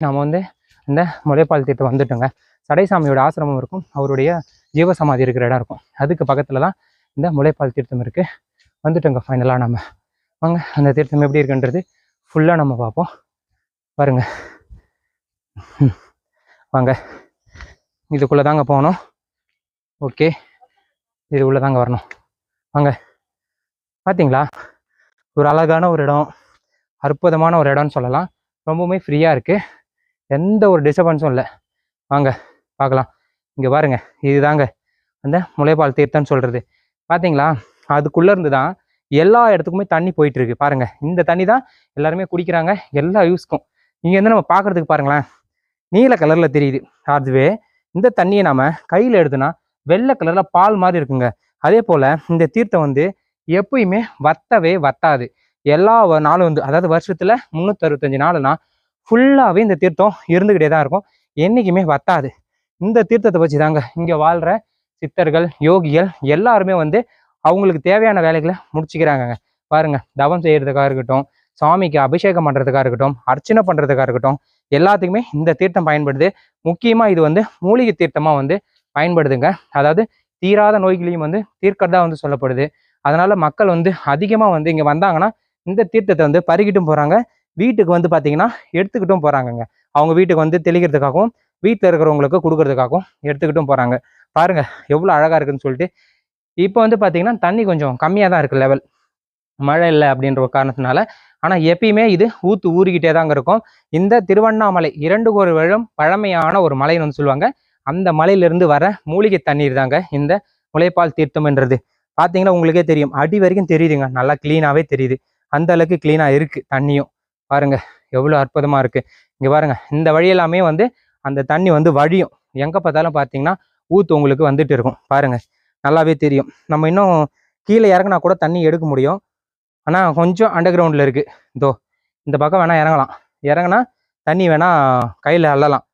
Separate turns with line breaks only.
நாம் வந்து இந்த முளைப்பால் தீர்த்தம் வந்துட்டோங்க. சடைசாமியோட ஆசிரமம் இருக்கும். அவருடைய ஜீவசமாதி இருக்கிற இடம் இருக்கும். அதுக்கு பக்கத்தில் தான் இந்த முளைப்பால் தீர்த்தம் இருக்குது வந்துட்டோங்க ஃபைனலாக நம்ம வாங்க அந்த தீர்த்தம் எப்படி இருக்குன்றது ஃபுல்லாக நம்ம பார்ப்போம். பாருங்க. வாங்க. இதுக்குள்ளே தாங்க போகணும். ஓகே. இது உள்ளே தாங்க வரணும். வாங்க. பார்த்தீங்களா ஒரு அழகான ஒரு இடம். அற்புதமான ஒரு இடம்னு சொல்லலாம். ரொம்பவுமே ஃப்ரீயாக இருக்குது எந்த ஒரு டிஸ்டர்பன்ஸும் இல்லை. வாங்க பார்க்கலாம். இங்கே பாருங்க இதுதாங்க அந்த முளைப்பால் தீர்த்தம்னு சொல்கிறது பார்த்தீங்களா அதுக்குள்ளே இருந்து தான் எல்லா இடத்துக்குமே தண்ணி போயிட்டுருக்கு. பாருங்கள் இந்த தண்ணி தான் எல்லாருமே குடிக்கிறாங்க எல்லா யூஸ்க்கும் இங்கே வந்து நம்ம பார்க்கறதுக்கு பாருங்களேன் நீல கலரில் தெரியுது. அதுவே இந்த தண்ணியை நாம் கையில் எடுத்துனா வெள்ளை கலரில் பால் மாதிரி இருக்குங்க. அதே போல் இந்த தீர்த்தம் வந்து எப்பயுமே வத்தவே வத்தாது. எல்லா நாளும் வந்து அதாவது வருஷத்தில் முந்நூற்றி அறுபத்தஞ்சு நாளுனா ஃபுல்லாகவே இந்த தீர்த்தம் இருந்துக்கிட்டே தான் இருக்கும். என்றைக்குமே வத்தாது. இந்த தீர்த்தத்தை வச்சு தாங்க இங்கே வாழ்கிற சித்தர்கள் யோகிகள் எல்லாருமே வந்து அவங்களுக்கு தேவையான வேலைகளை முடிச்சுக்கிறாங்கங்க. பாருங்க தவம் செய்கிறதுக்காக இருக்கட்டும் சாமிக்கு அபிஷேகம் பண்ணுறதுக்காக இருக்கட்டும் அர்ச்சனை பண்ணுறதுக்காக இருக்கட்டும் எல்லாத்துக்குமே இந்த தீர்த்தம் பயன்படுது. முக்கியமாக இது வந்து மூலிகை தீர்த்தமாக வந்து பயன்படுதுங்க. அதாவது தீராத நோய்களையும் வந்து தீர்க்கறதா வந்து சொல்லப்படுது. அதனால மக்கள் வந்து அதிகமாக வந்து இங்கே வந்தாங்கன்னா இந்த தீர்த்தத்தை வந்து பருகிட்டும் போகிறாங்க வீட்டுக்கு வந்து பார்த்தீங்கன்னா எடுத்துக்கிட்டும் போகிறாங்கங்க அவங்க வீட்டுக்கு வந்து தெளிக்கிறதுக்காகவும் வீட்டில் இருக்கிறவங்களுக்கு கொடுக்கறதுக்காகவும் எடுத்துக்கிட்டும் போகிறாங்க பாருங்க எவ்வளோ அழகாக இருக்குதுன்னு சொல்லிட்டு. இப்போ வந்து பார்த்தீங்கன்னா தண்ணி கொஞ்சம் கம்மியாக தான் இருக்குது லெவல் மழை இல்லை அப்படின்ற ஒரு காரணத்தினால. ஆனால் எப்பயுமே இது ஊற்று ஊறிக்கிட்டே தாங்க இருக்கும். இந்த திருவண்ணாமலை இரண்டு ஒரு விழும் பழமையான ஒரு மலைன்னு வந்து சொல்லுவாங்க. அந்த மலையிலிருந்து வர மூலிகை தண்ணீர் தாங்க இந்த முளைப்பால் தீர்த்தம்ன்றது பார்த்தீங்கன்னா உங்களுக்கே தெரியும். அடி வரைக்கும் தெரியுதுங்க. நல்லா க்ளீனாகவே தெரியுது. அந்த அளவுக்கு க்ளீனாக இருக்குது தண்ணியும். பாருங்கள் எவ்வளோ அற்புதமாக இருக்குது இங்கே பாருங்கள் இந்த வழியெல்லாமே வந்து அந்த தண்ணி வந்து வழியும். எங்கே பார்த்தாலும் பார்த்தீங்கன்னா ஊத்து உங்களுக்கு வந்துட்டு இருக்கும். பாருங்கள் நல்லாவே தெரியும். நம்ம இன்னும் கீழே இறங்கினா கூட தண்ணி எடுக்க முடியும். ஆனால் கொஞ்சம் அண்டர் கிரவுண்டில் இருக்குது இதோ இந்த பக்கம் வேணால் இறங்கலாம். இறங்குனா தண்ணி வேணால் கையில் அள்ளலாம்.